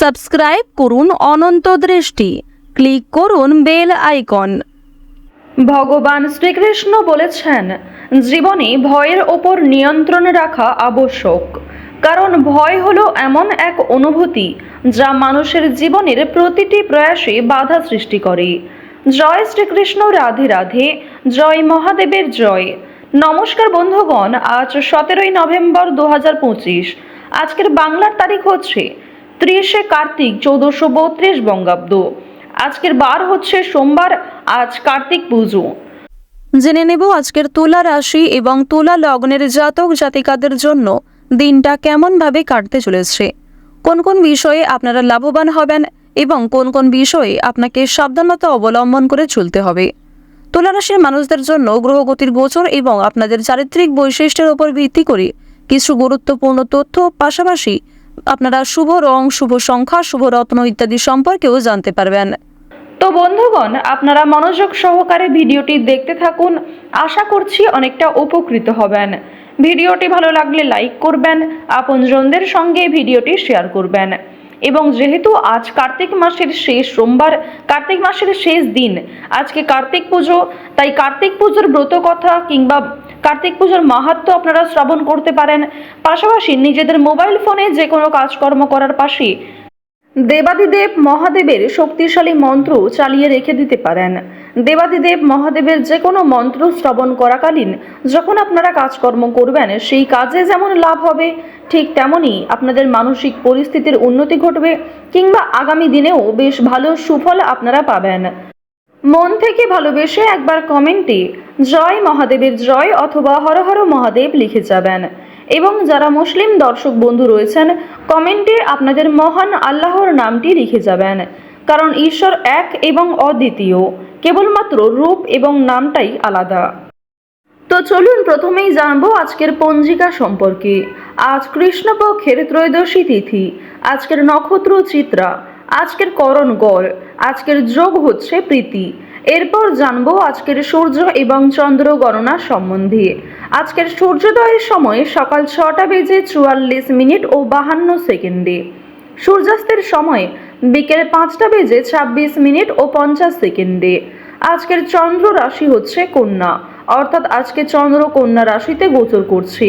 Subscribe করুন অনন্ত দৃষ্টি। Click করুন বেল আইকন। ভগবান শ্রীকৃষ্ণ বলেছেন, জীবনে ভয়ের ওপর নিয়ন্ত্রণ রাখা আবশ্যক। কারণ ভয় হলো এমন এক অনুভূতি যা মানুষের জীবনের প্রতিটি প্রয়াসে বাধা সৃষ্টি করে। জয় শ্রীকৃষ্ণ, রাধে রাধে, জয় মহাদেবের জয়। নমস্কার বন্ধুগণ, আজ সতেরোই নভেম্বর দু আজকের বাংলার তারিখ হচ্ছে ত্রিশে কার্তিক চৌদ্দশো বত্রিশ বঙ্গাব্দ। আজকের বার হচ্ছে সোমবার, আজ কার্তিক পুজো। জেনে নেব আজকের তুলা রাশি এবং তুলা লগ্নের জাতক জাতিকাদের জন্য দিনটা কেমনভাবে কাটতে চলেছে। কোন কোন বিষয়ে আপনারা লাভবান হবেন এবং কোন কোন বিষয়ে আপনাকে সাবধানতা অবলম্বন করে চলতে হবে। তুলা রাশির মানুষদের জন্য গ্রহগতির গোচর এবং আপনাদের চারিত্রিক বৈশিষ্ট্যের উপর ভিত্তি করে কিছু গুরুত্বপূর্ণ তথ্য পাশাপাশি আপনারা শুভ রং, শুভ সংখ্যা, শুভ রত্ন ইত্যাদি সম্পর্কেও জানতে পারবেন। তো বন্ধুগণ, আপনারা মনোযোগ সহকারে ভিডিওটি দেখতে থাকুন। আশা করছি অনেকটা উপকৃত হবেন। ভিডিওটি ভালো লাগলে লাইক করবেন, আপনজনদের সঙ্গে ভিডিওটি শেয়ার করবেন। এবং যেহেতু আজ কার্তিক মাসের শেষ সোমবার, কার্তিক মাসের শেষ দিন, আজকে কার্তিক পুজো, তাই কার্তিক পুজোর ব্রত কথা কিংবা কার্তিক পুজোর মাহাত্ম্য আপনারা শ্রবণ করতে পারেন। পাশাপাশি নিজেদের মোবাইল ফোনে যে কোনো কাজকর্ম করার পাশে দেবাদিদেব মহাদেবের শক্তিশালী মন্ত্র চালিয়ে রেখে দিতে পারেন। দেবাদিদেব মহাদেবের যে কোনো মন্ত্র শ্রবণ করাকালীন যখন আপনারা কাজকর্ম করবেন, সেই কাজে যেমন লাভ হবে, ঠিক তেমনই আপনাদের মানসিক পরিস্থিতির উন্নতি ঘটবে কিংবা আগামী দিনেও বেশ ভালো সুফল আপনারা পাবেন। মন থেকে ভালোবেসে একবার কমেন্টে জয় মহাদেবের জয় অথবা হর হর মহাদেব লিখে যাবেন। এবং যারা মুসলিম দর্শক বন্ধু রয়েছেন, কমেন্টে আপনাদের মহান আল্লাহর নামটি লিখে যাবেন। কারণ ঈশ্বর এক এবং অদ্বিতীয়, কেবলমাত্র রূপ এবং নামটাই আলাদা। তো চলুন প্রথমেই জানব আজকের পঞ্জিকা সম্পর্কে। আজ কৃষ্ণপক্ষের ত্রয়োদশী তিথি, আজকের নক্ষত্র চিত্রা, আজকের করণ গড়, আজকের যোগ হচ্ছে প্রীতি। এরপর জানব আজকের সূর্য এবং চন্দ্র গণনা সম্বন্ধে। আজকের সূর্যোদয়ের সময় সকাল ছটা বেজে চুয়াল্লিশ মিনিট ও বাহান্ন সেকেন্ডে। সূর্যাস্তের সময় বিকেল পাঁচটা বেজে ছাব্বিশ মিনিট ও পঞ্চাশ সেকেন্ডে। আজকের চন্দ্র রাশি হচ্ছে কন্যা, অর্থাৎ আজকে চন্দ্র কন্যা রাশিতে গোচর করছে।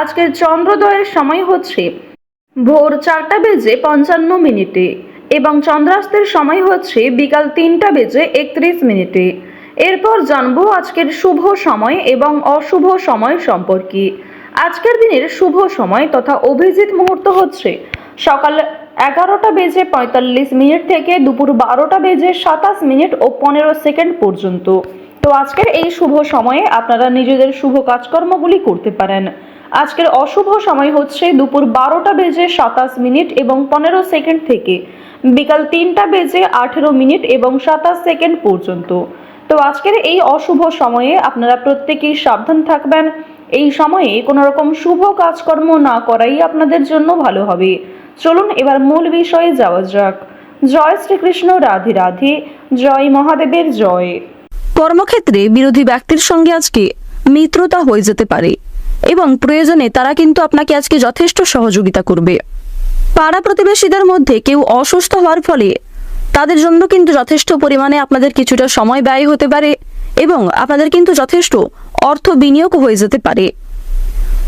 আজকের চন্দ্রোদয়ের সময় হচ্ছে ভোর চারটা বেজে পঞ্চান্ন মিনিটে। এবং চন্দ্রাস্তের সময় হচ্ছে বিকাল তিনটা বেজে একত্রিশ মিনিটে। এরপর জানব আজকের শুভ সময় এবং অশুভ সময় সম্পর্কে। আজকের দিনের শুভ সময় তথা অভিজিৎ মুহূর্ত হচ্ছে সকাল এগারোটা বেজে পঁয়তাল্লিশ মিনিট থেকে দুপুর বারোটা বেজে সাতাশ মিনিট ও পনেরো সেকেন্ড পর্যন্ত। তো আজকের এই শুভ সময়ে আপনারা নিজেদের শুভ কাজকর্মগুলি করতে পারেন। আজকের অশুভ সময় হচ্ছে দুপুর বারোটা বেজে সাতাশ মিনিট এবং পনেরো সেকেন্ড থেকে। বিকাল তিনটা বেজে আঠেরো মিনিট এবং সাতাশ সেকেন্ড পর্যন্ত। তো আজকের এই অশুভ সময়ে আপনারা প্রত্যেকেই সাবধান থাকবেন। এই সময়ে কোনো রকম শুভ কাজকর্ম না করাই আপনাদের জন্য ভালো হবে। চলুন এবার মূল বিষয়ে যাওয়া যাক। জয় শ্রীকৃষ্ণ, রাধে রাধে। জয় মহাদেবের জয়। কর্মক্ষেত্রে বিরোধী ব্যক্তির সঙ্গে আজকে মিত্রতা হয়ে যেতে পারে। এবং প্রয়োজনে তারা কিন্তু আপনাকে আজকে যথেষ্ট সহযোগিতা করবে। পাড়া প্রতিবেশীদের মধ্যে কেউ অসুস্থ হওয়ার ফলে তাদের জন্য কিন্তু যথেষ্ট পরিমাণে আপনাদের কিছুটা সময় ব্যয় হতে পারে এবং আপনাদের কিন্তু যথেষ্ট অর্থ বিনিয়োগ হয়ে যেতে পারে।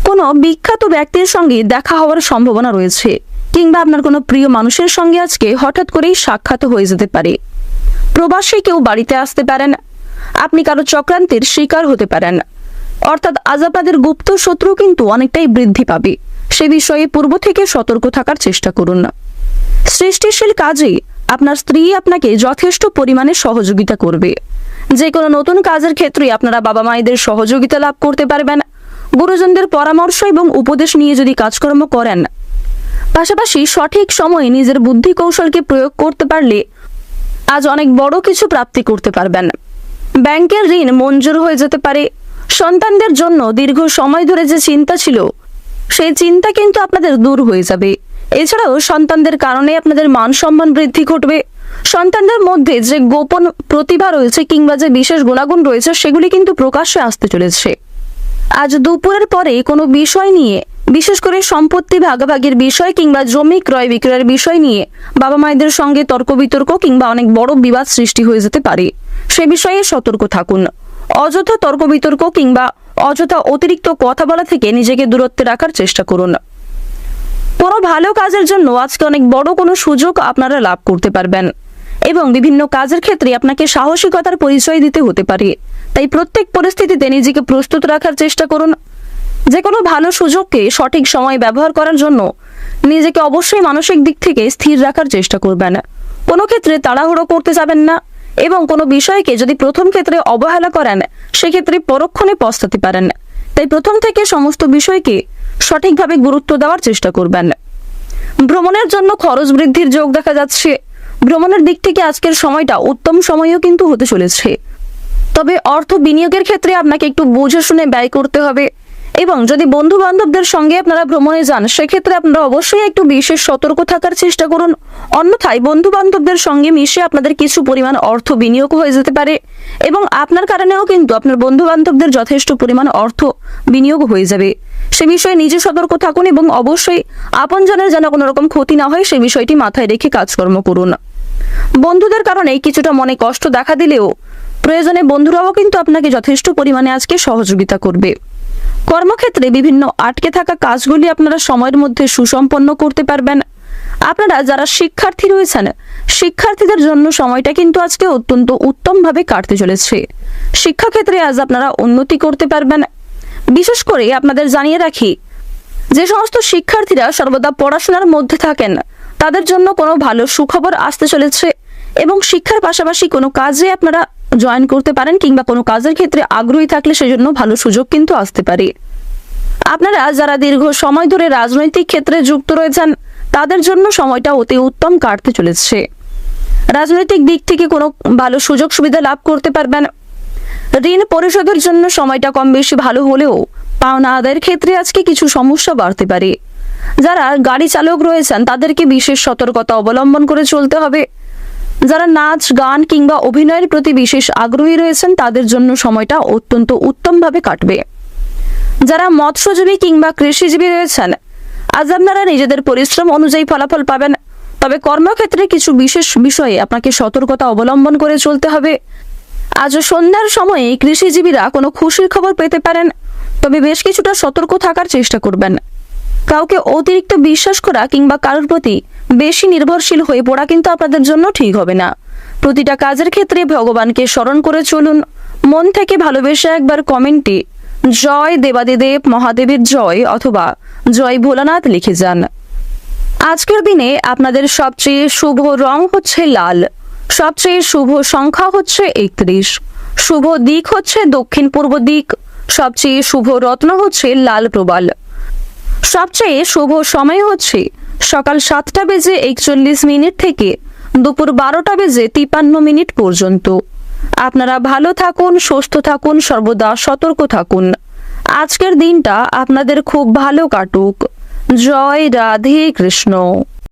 কোনো বিখ্যাত ব্যক্তির সঙ্গে দেখা হওয়ার সম্ভাবনা রয়েছে কিংবা আপনার কোনো প্রিয় মানুষের সঙ্গে আজকে হঠাৎ করেই সাক্ষাৎ হয়ে যেতে পারে। প্রবাসী কেউ বাড়িতে আসতে পারেন, আপনি কারও চক্রান্তের শিকার হতে পারেন। অর্থাৎ আজ আপনাদের গুপ্ত শত্রু কিন্তু অনেকটাই বৃদ্ধি পাবে। সে বিষয়ে পূর্ব থেকে সতর্ক থাকার চেষ্টা করুন না। সৃষ্টিশীল কাজে আপনার স্ত্রী আপনাকে যথেষ্ট পরিমাণে সহযোগিতা করবে। যে কোনো নতুন কাজের ক্ষেত্রে আপনারা বাবা মায়েদের সহযোগিতা লাভ করতে পারবেন, গুরুজনদের পরামর্শ এবং উপদেশ নিয়ে যদি কাজকর্ম করেন। পাশাপাশি সঠিক সময়ে নিজের বুদ্ধি কৌশলকে প্রয়োগ করতে পারলে আজ অনেক বড় কিছু প্রাপ্তি করতে পারবেন। ব্যাংকের ঋণ মঞ্জুর হয়ে যেতে পারে সন্তানদের জন্য দীর্ঘ সময় ধরে যে চিন্তা ছিল, সেই চিন্তা কিন্তু আপনাদের দূর হয়ে যাবে। এছাড়াও সন্তানদের কারণে আপনাদের মান সম্মান বৃদ্ধি ঘটবে। সন্তানদের মধ্যে যে গোপন প্রতিভা রয়েছে কিংবা যে বিশেষ গুণাগুণ রয়েছে, সেগুলি কিন্তু প্রকাশ্যে আসতে চলেছে। আজ দুপুরের পরে কোনো বিষয় নিয়ে, বিশেষ করে সম্পত্তি ভাগাভাগির বিষয় কিংবা জমি ক্রয় বিক্রয়ের বিষয় নিয়ে বাবা মায়েদের সঙ্গে তর্ক বিতর্ক কিংবা অনেক বড় বিবাদ সৃষ্টি হয়ে যেতে পারে। সে বিষয়ে সতর্ক থাকুন। অযথা তর্ক বিতর্ক কিংবা অযথা অতিরিক্ত কথা বলা থেকে নিজেকে দূরত্বে রাখার চেষ্টা করুন। কোনো ভালো কাজের জন্য আজকে অনেক বড় কোনো সুযোগ আপনারা লাভ করতে পারবেন এবং বিভিন্ন কাজের ক্ষেত্রে আপনাকে সাহসিকতার পরিচয় দিতে হতে পারে। তাই প্রত্যেক পরিস্থিতিতে নিজেকে প্রস্তুত রাখার চেষ্টা করুন। যে কোনো ভালো সুযোগকে সঠিক সময় ব্যবহার করার জন্য নিজেকে অবশ্যই মানসিক দিক থেকে স্থির রাখার চেষ্টা করবেন। কোনো ক্ষেত্রে তাড়াহুড়ো করতে যাবেন না। এবং কোনো বিষয়কে যদি প্রথম ক্ষেত্রে অবহেলা করেন, সেক্ষেত্রে পরক্ষণে পস্তাতে পারেন। তাই প্রথম থেকে সমস্ত বিষয়কে সঠিকভাবে গুরুত্ব দেওয়ার চেষ্টা করবেন। ভ্রমণের জন্য খরচ বৃদ্ধির যোগ দেখা যাচ্ছে। ভ্রমণের দিক থেকে আজকের সময়টা উত্তম সময়ও কিন্তু হতে চলেছে। তবে অর্থ বিনিয়োগের ক্ষেত্রে আপনাকে একটু বুঝে শুনে ব্যয় করতে হবে। এবং যদি বন্ধু বান্ধবদের সঙ্গে আপনারা ভ্রমণে যান, সেক্ষেত্রে আপনারা অবশ্যই একটু বিশেষ সতর্ক থাকার চেষ্টা করুন। অন্যথায় বন্ধু বান্ধবদের সঙ্গে মিশে আপনাদের কিছু পরিমাণ অর্থ বিনিয়োগ হয়ে যেতে পারে এবং আপনার কারণেও কিন্তু আপনার বন্ধু বান্ধবদের যথেষ্ট পরিমাণ অর্থ বিনিয়োগ হয়ে যাবে। সে বিষয়ে নিজে সতর্ক থাকুন এবং অবশ্যই আপনজনের যেন কোনো রকম ক্ষতি না হয়, সে বিষয়টি মাথায় রেখে কাজকর্ম করুন। বন্ধুদের কারণে কিছুটা মনে কষ্ট দেখা দিলেও প্রয়োজনে বন্ধুরাও কিন্তু আপনাকে যথেষ্ট পরিমাণে আজকে সহযোগিতা করবে। কর্মক্ষেত্রে বিভিন্ন আটকে থাকা কাজগুলি আপনারা সময়ের মধ্যে সুসম্পন্ন করতে পারবেন। আপনারা যারা শিক্ষার্থী রয়েছেন, শিক্ষার্থীদের জন্য সময়টা কিন্তু আজকে অত্যন্ত উত্তমভাবে কাটতে চলেছে। শিক্ষাক্ষেত্রে আজ আপনারা উন্নতি করতে পারবেন। বিশেষ করে আপনাদের জানিয়ে রাখি, যে সমস্ত শিক্ষার্থীরা সর্বদা পড়াশোনার মধ্যে থাকেন, তাদের জন্য কোনো ভালো সুখবর আসতে চলেছে এবং শিক্ষার পাশাপাশি কোনো কাজে আপনারা জয়েন করতে পারেন কিংবা কোনো কাজের ক্ষেত্রে আগ্রহী থাকলে সেজন্য ভালো সুযোগ কিন্তু আসতে পারে। আপনারা যারা দীর্ঘ সময় ধরে রাজনৈতিক ক্ষেত্রে যুক্ত রয়েছেন, তাদের জন্য সময়টা অতি উত্তম কাটতে চলেছে। রাজনৈতিক দিক থেকে কোনো ভালো সুযোগ সুবিধা লাভ করতে পারবেন। ঋণ পরিশোধের জন্য সময়টা কম বেশি ভালো হলেও পাওনা আদায়ের ক্ষেত্রে আজকে কিছু সমস্যা বাড়তে পারে। যারা গাড়ি চালক রয়েছেন, তাদেরকে বিশেষ সতর্কতা অবলম্বন করে চলতে হবে। যারা নাচ, গান কিংবা অভিনয়ের প্রতি বিশেষ আগ্রহী রয়েছেন, তাদের জন্য সময়টা অত্যন্ত উত্তমভাবে কাটবে। যারা মৎস্যজীবী কিংবা কৃষিজীবী রয়েছেন, আজ আপনারা নিজেদের পরিশ্রম অনুযায়ী ফলাফল পাবেন। তবে কর্মক্ষেত্রে কিছু বিশেষ বিষয়ে আপনাকে সতর্কতা অবলম্বন করে চলতে হবে। আজ সন্ধ্যার সময়ে কৃষিজীবীরা কোনো খুশির খবর পেতে পারেন, তবে বেশ কিছুটা সতর্ক থাকার চেষ্টা করবেন। কাউকে অতিরিক্ত বিশ্বাস করা কিংবা কারোর প্রতি বেশি নির্ভরশীল হয়ে পড়া কিন্তু আপনাদের জন্য ঠিক হবে না। প্রতিটা কাজের ক্ষেত্রে ভগবানকে স্মরণ করে চলুন। মন থেকে ভালোবেসে একবার কমেন্টে, জয় দেবাদিদেব মহাদেবের জয় অথবা, জয় ভোলানাথ লিখে যান। আজকের দিনে আপনাদের সবচেয়ে শুভ রং হচ্ছে লাল। সবচেয়ে শুভ সংখ্যা হচ্ছে একত্রিশ। শুভ দিক হচ্ছে দক্ষিণ পূর্ব দিক। সবচেয়ে শুভ রত্ন হচ্ছে লাল প্রবাল। সবচেয়ে শুভ সময় হচ্ছে সকাল সাতটা বেজে একচল্লিশ মিনিট থেকে দুপুর বারোটা বেজে তিপান্ন মিনিট পর্যন্ত। আপনারা ভালো থাকুন, সুস্থ থাকুন, সর্বদা সতর্ক থাকুন। আজকের দিনটা আপনাদের খুব ভালো কাটুক। জয় রাধে কৃষ্ণ।